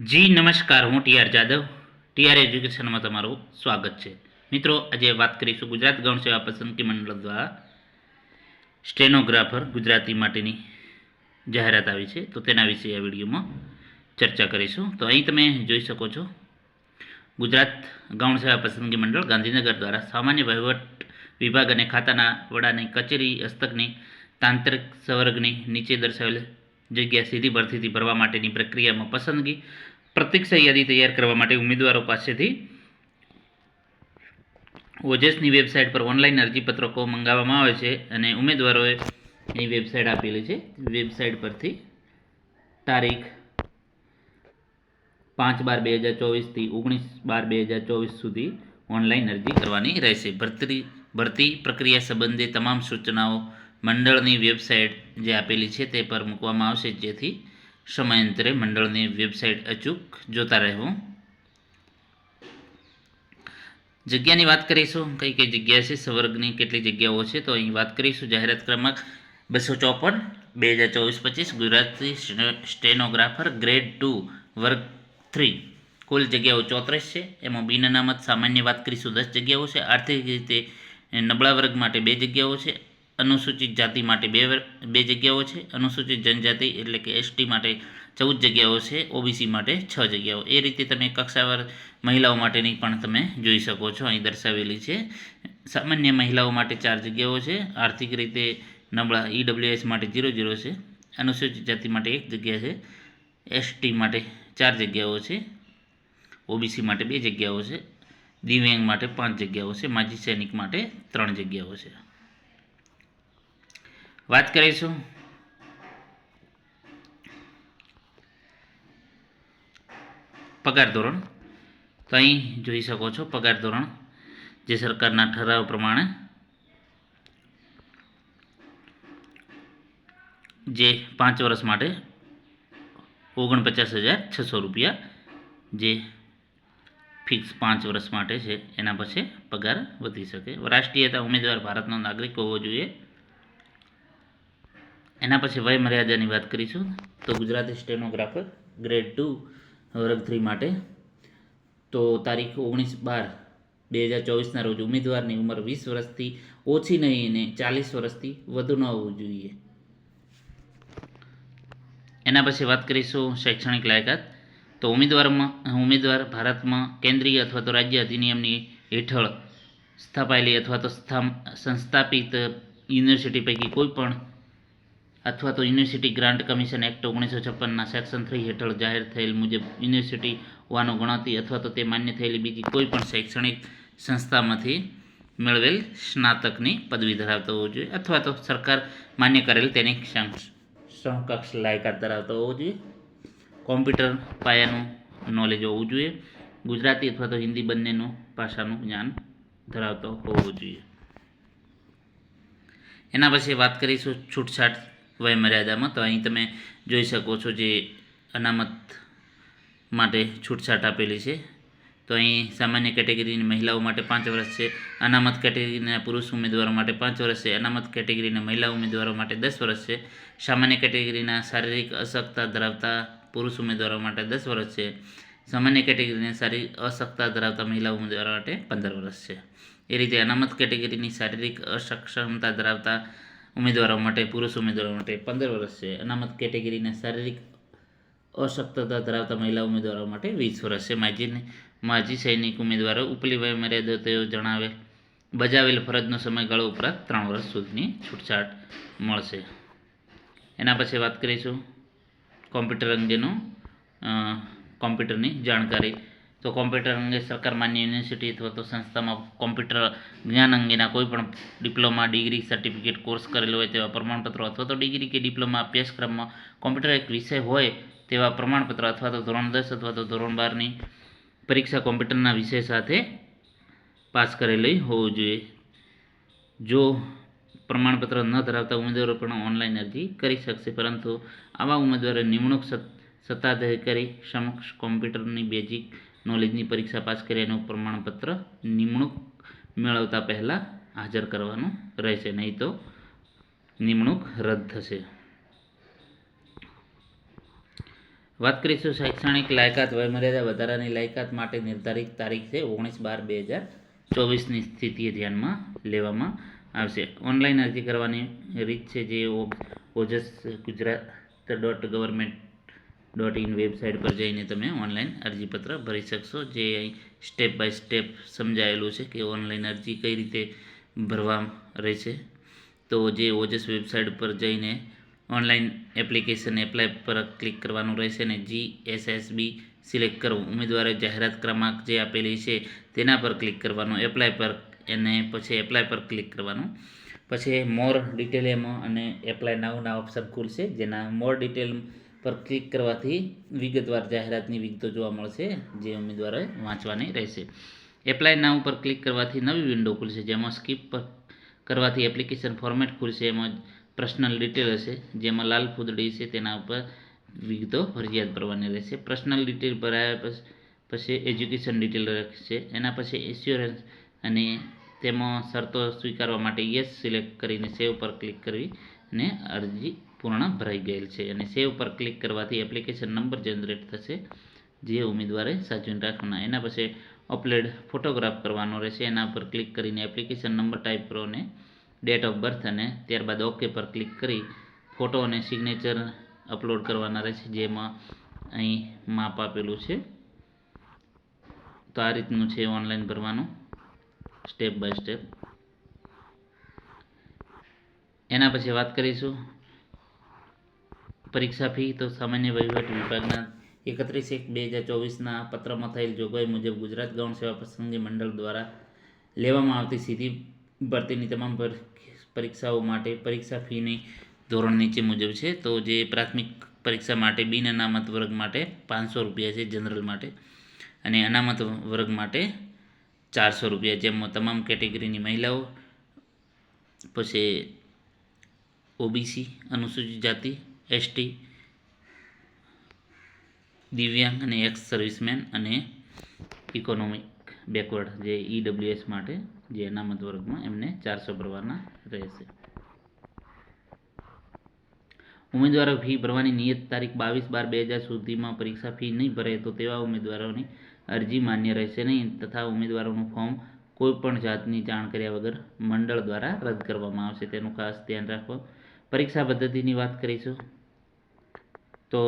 જી, નમસ્કાર, હું TR Jadav. TR એજ્યુકેશનમાં તમારું સ્વાગત છે. મિત્રો, આજે વાત કરીશું ગુજરાત ગૌણ સેવા પસંદગી મંડળ દ્વારા સ્ટેનોગ્રાફર ગુજરાતી માટેની જાહેરાત આવી છે. તો તેના વિશે આ વિડીયોમાં ચર્ચા કરીશું. તો અહીં તમે જોઈ શકો છો, ગુજરાત ગૌણ સેવા પસંદગી મંડળ ગાંધીનગર દ્વારા સામાન્ય વહીવટ વિભાગ અને ખાતાના વડાની કચેરી હસ્તકની તાંત્રિક સંવર્ગની નીચે દર્શાવેલ જગ્યા સીધી ભરતીથી ભરવા માટેની પ્રક્રિયામાં પસંદગી પ્રતીક્ષા યાદી તૈયાર કરવા માટે ઉમેદવારો પાસેથી ઓજસની વેબસાઇટ પર ઓનલાઈન અરજીપત્રકો મંગાવવામાં આવે છે અને ઉમેદવારોએ એની વેબસાઇટ આપેલી છે. વેબસાઇટ પરથી તારીખ પાંચ બાર બે હજાર ચોવીસથી ઓગણીસ બાર બે હજાર ચોવીસ સુધી ઓનલાઈન અરજી કરવાની રહેશે. ભરતી ભરતી પ્રક્રિયા સંબંધે તમામ સૂચનાઓ મંડળની વેબસાઇટ જે આપેલી છે તે પર મૂકવામાં આવશે. જેથી સમયાંતરે મંડળની વેબસાઇટ અચૂક જોતા રહેવું. જગ્યાની વાત કરીશું, કઈ કઈ જગ્યા છે, સવર્ગની કેટલી જગ્યાઓ છે, તો અહીં વાત કરીશું જાહેરાત ક્રમાંક બસો ચોપન, બે હજાર ચોવીસ પચીસ, ગુજરાતી સ્ટેનોગ્રાફર ગ્રેડ ટુ, વર્ગ થ્રી. કુલ જગ્યાઓ ચોત્રીસ છે, એમાં બિન અનામત સામાન્ય વાત કરીશું, દસ જગ્યાઓ છે, આર્થિક રીતે નબળા વર્ગ માટે બે જગ્યાઓ છે અનુસૂચિત જાતિ માટે બે બે જગ્યાઓ છે. અનુસૂચિત જનજાતિ એટલે કે એસટી માટે ચૌદ જગ્યાઓ છે ઓબીસી માટે છ જગ્યાઓ. એ રીતે તમે કક્ષાવાર મહિલાઓ માટેની પણ તમે જોઈ શકો છો, અહીં દર્શાવેલી છે. સામાન્ય મહિલાઓ માટે ચાર જગ્યાઓ છે. આર્થિક રીતે નબળા ઈડબ્લ્યુએસ માટે ઝીરો ઝીરો છે. અનુસૂચિત જાતિ માટે એક જગ્યા છે. એસટી માટે ચાર જગ્યાઓ છે. ઓબીસી માટે બે જગ્યાઓ છે. દિવ્યાંગ માટે પાંચ જગ્યાઓ છે. માજી સૈનિક માટે ત્રણ જગ્યાઓ છે. વાત કરીશું. પગાર ધોરણ. તો અહીં જોઈ શકો છો પગાર ધોરણ, જે સરકારના ઠરાવ પ્રમાણે જે પાંચ વર્ષ માટે ઓગણપચાસ હજાર છસો રૂપિયા જે ફિક્સ પાંચ વર્ષ માટે છે, એના પછી પગાર વધી શકે. રાષ્ટ્રીયતા ઉમેદવાર ભારતનો નાગરિક હોવો જોઈએ. એના પછી વય મર્યાદાની વાત કરીશું તો ગુજરાતી સ્ટેનોગ્રાફર ગ્રેડ ટુ વર્ગ થ્રી માટે. તો તારીખ ઓગણીસ બાર બે હજાર ચોવીસના રોજ ઉમેદવારની ઉંમર વીસ વર્ષથી ઓછી નહીં અને ચાલીસ વર્ષથી વધુ ન હોવું જોઈએ. એના પછી વાત કરીશું શૈક્ષણિક લાયકાત. તો ઉમેદવારમાં, ઉમેદવાર ભારતમાં કેન્દ્રીય અથવા તો રાજ્ય અધિનિયમની હેઠળ સ્થાપાયેલી અથવા તો સંસ્થાપિત યુનિવર્સિટી પૈકી કોઈ પણ અથવા તો યુનિવર્સિટી ગ્રાન્ટ કમિશન એક્ટ ઓગણીસો છપ્પનના સેક્શન થ્રી હેઠળ જાહેર થયેલ મુજબ યુનિવર્સિટી હોવાનું ગણાતી અથવા તો તે માન્ય થયેલી બીજી કોઈ પણ શૈક્ષણિક સંસ્થામાંથી મેળવેલ સ્નાતકની પદવી ધરાવતો હોવો જોઈએ અથવા તો સરકાર માન્ય કરેલ તેની સમ- સમકક્ષ લાયકાત ધરાવતો હોવો જોઈએ. કોમ્પ્યુટર પાયાનું નોલેજ હોવું જોઈએ. ગુજરાતી અથવા તો હિન્દી બંનેનું ભાષાનું જ્ઞાન ધરાવતો હોવો જોઈએ. એના પછી વાત કરીશું છૂટછાટ વય મર્યાદામાં તો અહીં તમે જોઈ શકો છો જે અનામત માટે છૂટછાટ આપેલી છે. તો અહીં સામાન્ય કેટેગરીની મહિલાઓ માટે પાંચ વર્ષ છે, અનામત કેટેગરીના પુરુષ ઉમેદવારો માટે પાંચ વર્ષ છે, અનામત કેટેગરીના મહિલા ઉમેદવારો માટે દસ વર્ષ છે. સામાન્ય કેટેગરીના શારીરિક અશક્તા ધરાવતા પુરુષ ઉમેદવારો માટે દસ વર્ષ છે. સામાન્ય કેટેગરીની શારીરિક અશક્તા ધરાવતા મહિલા ઉમેદવારો માટે પંદર વર્ષ છે. એ રીતે અનામત કેટેગરીની શારીરિક અસક્ષમતા ધરાવતા ઉમેદવારો માટે, પુરુષ ઉમેદવારો માટે પંદર વર્ષ છે. અનામત કેટેગરીને શારીરિક અશક્તતા ધરાવતા મહિલા ઉમેદવારો માટે વીસ વર્ષ છે. માજી માજી સૈનિક ઉમેદવારો ઉપલી વય મર્યાદા તેઓ જણાવે, બજાવેલ ફરજનો સમયગાળો ઉપરાંત ત્રણ વર્ષ સુધીની છૂટછાટ મળશે. એના પછી વાત કરીશું કોમ્પ્યુટર અંગેનું કોમ્પ્યુટરની જાણકારી. તો કોમ્પ્યુટર અંગે સરકાર માન્ય યુનિવર્સિટી અથવા તો સંસ્થામાં કોમ્પ્યુટર જ્ઞાન અંગેના કોઈ પણ ડિપ્લોમા ડિગ્રી સર્ટિફિકેટ કોર્સ કરેલો હોય તેવા પ્રમાણપત્રો અથવા તો ડિગ્રી કે ડિપ્લોમા અભ્યાસક્રમમાં કોમ્પ્યુટર એક વિષય હોય તેવા પ્રમાણપત્ર અથવા તો ધોરણ દસ અથવા તો ધોરણ બારની પરીક્ષા કોમ્પ્યુટરના વિષય સાથે પાસ કરેલી હોવું જોઈએ. જો પ્રમાણપત્ર ન ધરાવતા ઉમેદવારો પણ ઓનલાઈન અરજી કરી શકશે, પરંતુ આવા ઉમેદવારો નિમણૂક સત્- સત્તાધિકારી સમક્ષ કોમ્પ્યુટરની બેઝિક નોલેજની પરીક્ષા પાસ કર્યાનું પ્રમાણપત્ર નિમણૂક મેળવતા પહેલાં હાજર કરવાનું રહેશે. નહીં તો નિમણૂક રદ થશે. વાત કરીશું શૈક્ષણિક લાયકાત વયમર્યાદા વધારાની લાયકાત માટે નિર્ધારિત તારીખ છે ઓગણીસ બાર બે હજાર ચોવીસની સ્થિતિએ ધ્યાનમાં લેવામાં આવશે. ઓનલાઈન અરજી કરવાની રીત છે જે Ojas Gujarat dot government dot in website પર જઈને તમે ઓનલાઈન અરજીપત્ર ભરી શકશો. જે અહીં સ્ટેપ બાય સ્ટેપ સમજાયેલું છે કે ઓનલાઈન અરજી કઈ રીતે ભરવા રહેશે. તો જે ઓજસ વેબસાઇટ પર જઈને ઓનલાઈન એપ્લિકેશન એપ્લાય પર ક્લિક કરવાનું રહેશે અને G S S B select કરવું ઉમેદવારે જાહેરાત ક્રમાંક જે આપેલી છે તેના પર ક્લિક કરવાનું, એપ્લાય પર અને પછી એપ્લાય પર ક્લિક કરવાનું. પછી મોર ડિટેલ એમાં અને એપ્લાય નાવના ઓપ્શન ખુલશે, જેના મોર ડિટેલ પર ક્લિક કરવાથી વિગતવાર જાહેરાતની વિગતો જોવા મળશે, જે ઉમેદવારે વાંચવાની રહેશે. એપ્લાય નાવ પર ક્લિક કરવાથી નવી વિન્ડો ખુલશે, જેમાં સ્કીપ પર કરવાથી એપ્લિકેશન ફોર્મેટ ખુલશે, એમાં પર્સનલ ડિટેલ હશે, જેમાં લાલ ફૂદડી છે, તેના ઉપર વિગતો ફરજિયાત ભરવાની રહેશે. પર્સનલ ડિટેલ ભરાયા પછી એજ્યુકેશન ડિટેલ રહેશે એના પછી ઇન્સ્યોરન્સ અને તેમાં શરતો સ્વીકારવા માટે યસ સિલેક્ટ કરીને સેવ પર ક્લિક કરવી અને અરજી પૂર્ણ ભરાઈ ગયેલ છે અને સેવ પર ક્લિક કરવાથી એપ્લિકેશન નંબર જનરેટ થશે, જે ઉમેદવારે સાચવીને રાખવાના. એના પછી અપલોડ ફોટોગ્રાફ કરવાનો રહેશે. એના પર ક્લિક કરીને એપ્લિકેશન નંબર ટાઈપ કરો અને ડેટ ઓફ બર્થ અને ત્યારબાદ ઓકે પર ક્લિક કરી ફોટો અને સિગ્નેચર અપલોડ કરવાના રહેશે, જેમાં અહીં માપ આપેલું છે. તો આ રીતનું છે ઓનલાઈન ભરવાનું સ્ટેપ બાય સ્ટેપ એના પછી વાત કરીશું. પરીક્ષા ફી તો સામાન્ય વહીવટ વિભાગના એકત્રીસ એક બે હજાર ચોવીસના પત્રમાં થયેલ જોગવાઈ મુજબ ગુજરાત ગૌણ સેવા પસંદગી મંડળ દ્વારા લેવામાં આવતી સીધી ભરતીની તમામ પર- પરીક્ષાઓ માટે પરીક્ષા ફીની ધોરણ નીચે મુજબ છે. તો જે પ્રાથમિક પરીક્ષા માટે બિન અનામત વર્ગ માટે પાંચસો રૂપિયા છે જનરલ માટે અને અનામત વર્ગ માટે ચારસો રૂપિયા જેમાં તમામ કેટેગરીની મહિલાઓ. પછી ઓબીસી, અનુસૂચિત જાતિ એસટી દિવ્યાંગ અને એક્સ સર્વિસમેન અને ઇકોનોમિક બેકવર્ડ જે ઈડબ્લ્યુએસ માટે, જે અનામત વર્ગમાં એમને ચારસો ભરવાના રહેશે. ઉમેદવારો ફી ભરવાની નિયત તારીખ બાવીસ બાર બે હજાર સુધીમાં પરીક્ષા ફી નહીં ભરે તો તેવા ઉમેદવારોની અરજી માન્ય રહેશે નહીં તથા ઉમેદવારોનું ફોર્મ કોઈપણ જાતની જાણ કર્યા વગર મંડળ દ્વારા રદ કરવામાં આવશે. તેનું ખાસ ધ્યાન રાખો. પરીક્ષા પદ્ધતિની વાત કરીશું, તો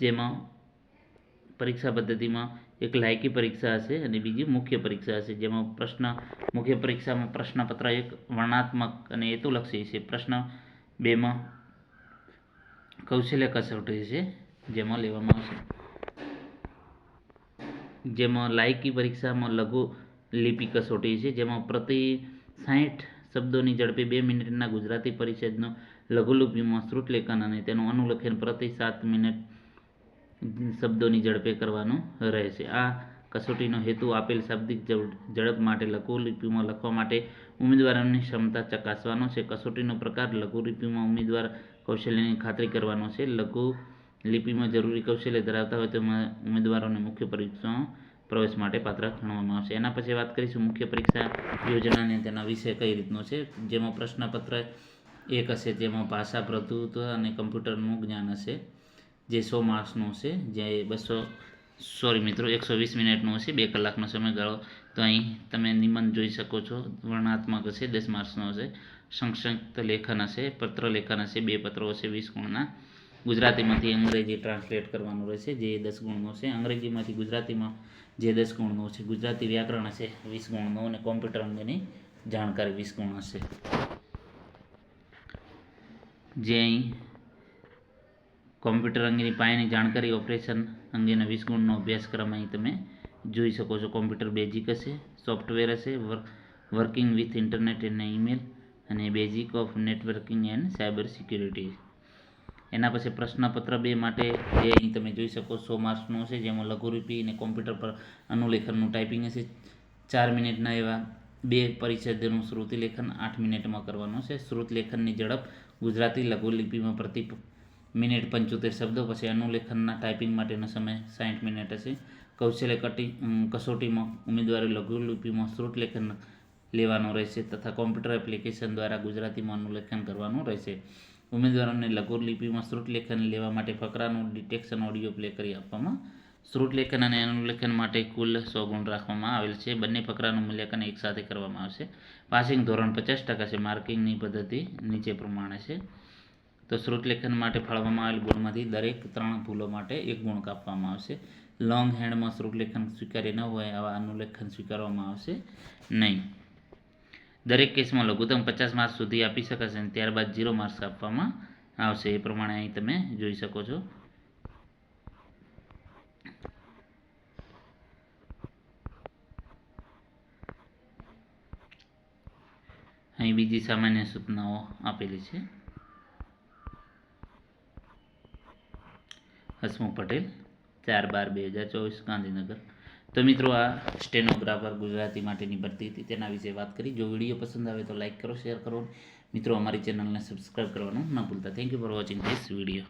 જેમાં પરીક્ષા પદ્ધતિમાં એક લાયકી પરીક્ષા હશે અને બીજી મુખ્ય પરીક્ષા હશે. જેમાં પ્રશ્ન, મુખ્ય પરીક્ષામાં પ્રશ્નપત્ર એક વર્ણાત્મક અને હેતુલક્ષી છે. પ્રશ્ન બેમાં કૌશલ્ય કસોટી છે જેમાં લેવામાં આવશે. જેમાં લાયકી પરીક્ષામાં લઘુ લિપિ કસોટી છે. જેમાં પ્રતિ સાહીઠ શબ્દોની ઝડપે બે મિનિટના ગુજરાતી પરિષદનો લઘુલિપિમાં શ્રુતલેખન અને તેનું અનુલેખન પ્રતિ સાત મિનિટ શબ્દોની ઝડપે કરવાનું રહેશે. આ કસોટીનો હેતુ આપેલ શાબ્દિક ઝડપ માટે લઘુલિપિમાં લખવા માટે ઉમેદવારોની ક્ષમતા ચકાસવાનો છે. કસોટીનો પ્રકાર લઘુલિપિમાં ઉમેદવાર કૌશલ્યની ખાતરી કરવાનો છે. લઘુ લિપિમાં જરૂરી કૌશલ્ય ધરાવતા હોય તો ઉમેદવારોને મુખ્ય પરીક્ષામાં પ્રવેશ માટે પાત્ર ગણવામાં આવશે. એના પછી વાત કરીશું મુખ્ય પરીક્ષા યોજના અને તેના વિશે કઈ રીતનો છે. જેમાં પ્રશ્નપત્ર એક હશે, જેમાં ભાષા, પ્રભુત્વ અને કમ્પ્યુટરનું જ્ઞાન હશે, જે સો માર્ક્સનું હશે, જે બસો, સોરી મિત્રો, એકસો વીસ મિનિટનું હશે, બે કલાકનો સમયગાળો. તો અહીં તમે નિબંધ જોઈ શકો છો વર્ણાત્મક હશે, દસ માર્ક્સનો હશે, સંક્ષિપ્ત લેખન હશે, પત્ર લેખન હશે, બે પત્રો હશે, વીસ ગુણના. ગુજરાતીમાંથી અંગ્રેજી ટ્રાન્સલેટ કરવાનું રહેશે, જે દસ ગુણનો હશે અંગ્રેજીમાંથી ગુજરાતીમાં જે દસ ગુણનો છે, ગુજરાતી વ્યાકરણ હશે, વીસ ગુણનો અને કોમ્પ્યુટર અંગેની જાણકારી વીસ ગુણ હશે. જે અહીં કોમ્પ્યુટર અંગેની પાયાની જાણકારી ઓપરેશન અંગેના વીસ ગુણનો અભ્યાસક્રમ અહીં તમે જોઈ શકો છો. કોમ્પ્યુટર બેઝિક હશે સોફ્ટવેર હશે working with internet and email અને basic of networking and cyber security એના પછી પ્રશ્નપત્ર બે માટે જે અહીં તમે જોઈ શકો સો માર્ક્સનું હશે જેમાં લઘુરૂપી અને કોમ્પ્યુટર પર અનુલેખનનું ટાઈપિંગ હશે. ચાર મિનિટના એવા બે પરિચ્છેદનું શ્રુતિ લેખન આઠ મિનિટમાં કરવાનું છે. શ્રુત લેખનની ઝડપ ગુજરાતી લઘુલિપિમાં પ્રતિ મિનિટ પંચોતેર શબ્દો, પછી અનુલેખનના ટાઈપિંગ માટેનો સમય સાઠ મિનિટ હશે. કૌશલ્ય કટી કસોટીમાં ઉમેદવારે લઘુલિપિમાં શ્રુત લેખન લેવાનું રહેશે તથા કોમ્પ્યુટર એપ્લિકેશન દ્વારા ગુજરાતીમાં અનુલેખન કરવાનું રહેશે. ઉમેદવારોને લઘુ લિપિમાં શ્રુતલેખન લેવા માટે ફકરાનું ડિટેક્શન ઓડિયો પ્લે કરી આપવામાં શ્રુતલેખન અને અનુલેખન માટે કુલ સો ગુણ રાખવામાં આવેલ છે. બંને ફકરાનું મૂલ્યાંકન એકસાથે કરવામાં આવશે. પાસિંગ ધોરણ પચાસ ટકા છે. માર્કિંગની પદ્ધતિ નીચે પ્રમાણે છે. તો શ્રુત લેખન માટે ફાળવવામાં આવેલ ગુણમાંથી દરેક ત્રણ ભૂલો માટે એક ગુણ કાપવામાં આવશે. લોંગ હેન્ડમાં શ્રુત લેખન સ્વીકાર્ય ન હોય, આવા અનુલેખન સ્વીકારવામાં આવશે નહીં. દરેક કેસમાં લઘુત્તમ પચાસ માર્ક્સ સુધી આપી શકાશે અને ત્યારબાદ ઝીરો માર્ક્સ આપવામાં આવશે. એ પ્રમાણે અહીં તમે જોઈ શકો છો. અહીં બીજી સામાન્ય સૂચનાઓ આપેલી છે. હસમુખ પટેલ, ચાર બાર બે હજાર ચોવીસ ગાંધીનગર. તો મિત્રો, આ સ્ટેનોગ્રાફર ગુજરાતી માટેની ભરતી હતી. તેના વિશે વાત કરી. જો વીડિયો પસંદ આવે તો લાઇક કરો, શેર કરો. મિત્રો, અમારી ચેનલને સબસ્ક્રાઈબ કરવાનું ન ભૂલતા. Thank you for watching this video